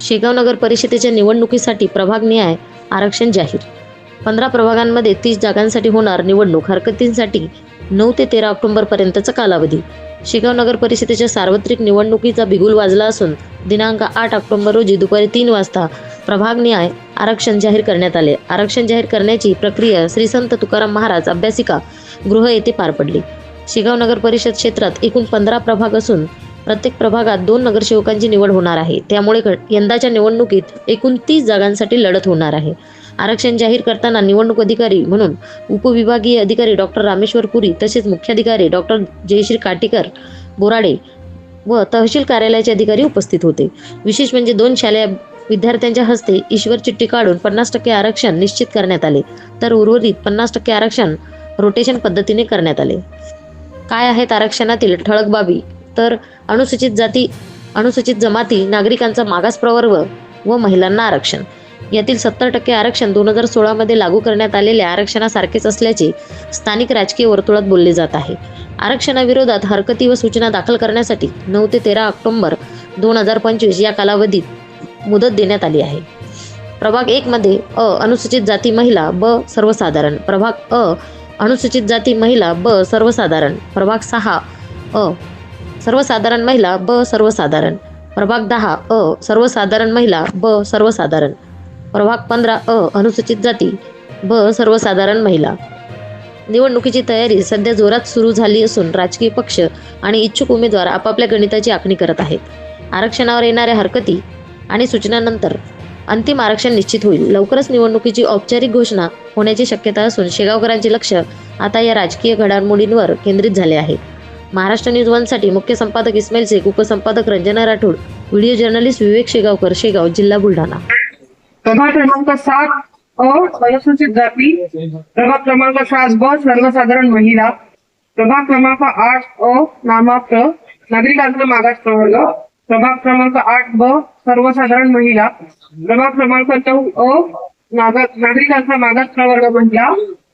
शेगाव नगर परिषदेच्या निवडणुकीसाठी प्रभाग न्याय आरक्षण जाहीर. पंधरा प्रभागांमध्ये तीस जागांसाठी होणार निवडणूक. हरकतींसाठी नऊ ते तेरा ऑक्टोबरपर्यंतचा कालावधी. शेगाव नगर परिषदेच्या सार्वत्रिक निवडणुकीचा बिगुल वाजला असून दिनांक आठ ऑक्टोबर रोजी दुपारी तीन वाजता प्रभाग न्याय आरक्षण जाहीर करण्यात आले. आरक्षण जाहीर करण्याची प्रक्रिया श्री संत तुकाराम महाराज अभ्यासिका गृह येथे पार पडली. शेगाव नगर परिषद क्षेत्रात एकूण पंधरा प्रभाग असून प्रत्येक प्रभागात दोन नगरसेवकांची निवड होणार आहे. त्यामुळे यंदाच्या निवडणुकीत एकूण तीस जागांसाठी लढत होणार आहे. आरक्षण जाहीर करताना निवडणूक अधिकारी म्हणून उपविभागीय अधिकारी डॉक्टर रामेश्वर पुरी तसेच मुख्याधिकारी डॉक्टर जयश्री काटीकर बोराडे व तहसील कार्यालयाचे अधिकारी उपस्थित होते. विशेष म्हणजे दोन शालेय विद्यार्थ्यांच्या हस्ते ईश्वर चिठ्ठी काढून पन्नास टक्के आरक्षण निश्चित करण्यात आले. तर उर्वरित पन्नास टक्के आरक्षण रोटेशन पद्धतीने करण्यात आले. काय आहेत आरक्षणातील ठळक बाबी? तर अनुसूचित जाती अनुसूचित जमाती नागरिकांचा मागास प्रवर्ग व महिलांना आरक्षण. यातील सत्तर टक्के आरक्षण दोन हजार सोळामध्ये लागू करण्यात आलेल्या आरक्षणासारखेच असल्याचे स्थानिक राजकीय वर्तुळात बोलले जात आहे. आरक्षणाविरोधात हरकती व सूचना दाखल करण्यासाठी नऊ ते तेरा ऑक्टोंबर दोन हजार पंचवीस या कालावधीत मुदत देण्यात आली आहे. प्रभाग एक मध्ये अ अनुसूचित जाती महिला ब सर्वसाधारण. प्रभाग अ अनुसूचित जाती महिला ब सर्वसाधारण. प्रभाग सहा अ सर्वसाधारण महिला ब सर्वसाधारण. प्रभाग दहा अ सर्वसाधारण महिला ब सर्वसाधारण. प्रभाग पंधरा अ अनुसूचित जाती ब सर्वसाधारण महिला. निवडणुकीची तयारी सध्या जोरात सुरू झाली असून राजकीय पक्ष आणि इच्छुक उमेदवार आपापल्या गणिताची आखणी करत आहेत. आरक्षणावर येणाऱ्या हरकती आणि सूचनानंतर अंतिम आरक्षण निश्चित होईल. लवकरच निवडणुकीची औपचारिक घोषणा होण्याची शक्यता असून शेगावकरांचे लक्ष आता या राजकीय घडामोडींवर केंद्रित झाले आहे. महाराष्ट्र न्यूज वनसाठी मुख्य संपादक इस्माईल शेख उपसंपादक रंजना राठोड व्हिडिओ जर्नलिस्ट विवेक शेगावकर शेगाव जिल्हा बुलढाणा. प्रभाग क्रमांक सात अ अनुसूचित जाती. प्रभाग क्रमांक सात ब सर्वसाधारण महिला. प्रभाग क्रमांक आठ अ नामाप्र नागरिकांचा मागास प्रवर्ग. प्रभाग क्रमांक आठ ब सर्वसाधारण महिला. प्रभाग क्रमांक नऊ अ नागरिकांचा मागास प्रवर्ग महिला.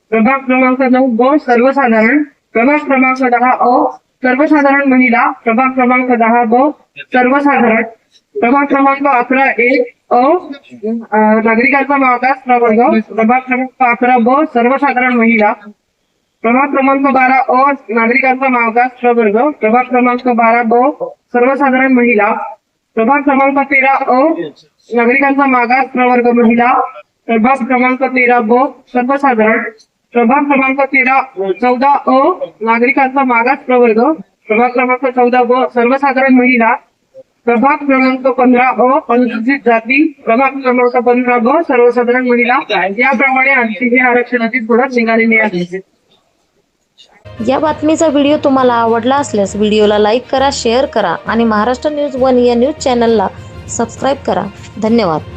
प्रभाग क्रमांक नऊ ब सर्वसाधारण. प्रभाग क्रमांक दहा अ सर्वसाधारण महिला प्रभाग क्रमांक दहा ब सर्वसाधारण. प्रभाग क्रमांक अकरा एक अ नागरिकांचा मागास प्रवर्ग प्रभाग क्रमांक अकरा ब सर्वसाधारण महिला. प्रभाग क्रमांक बारा अ नागरिकांचा मागास प्रवर्ग प्रभाग क्रमांक बारा ब सर्वसाधारण महिला. प्रभाग क्रमांक तेरा अ नागरिकांचा मागास प्रवर्ग महिला. प्रभाग क्रमांक तेरा ब सर्वसाधारण. प्रभाग क्रमांक तेरा चौदा अ नागरिकांचा मागास प्रवर्ग. प्रभाग क्रमांक चौदा ब सर्वसाधारण महिला. प्रभाग क्रमांक पंधरा अ अनुसूचित जाती. प्रभाग क्रमांक पंधरा ब सर्वसाधारण महिला. याप्रमाणे आणखी हे आरक्षणाची थोडं निघाले आहे. या बातमीचा व्हिडिओ तुम्हाला आवडला असल्यास व्हिडिओला लाईक करा शेअर करा आणि महाराष्ट्र न्यूज वन या न्यूज चॅनलला सबस्क्राईब करा. धन्यवाद.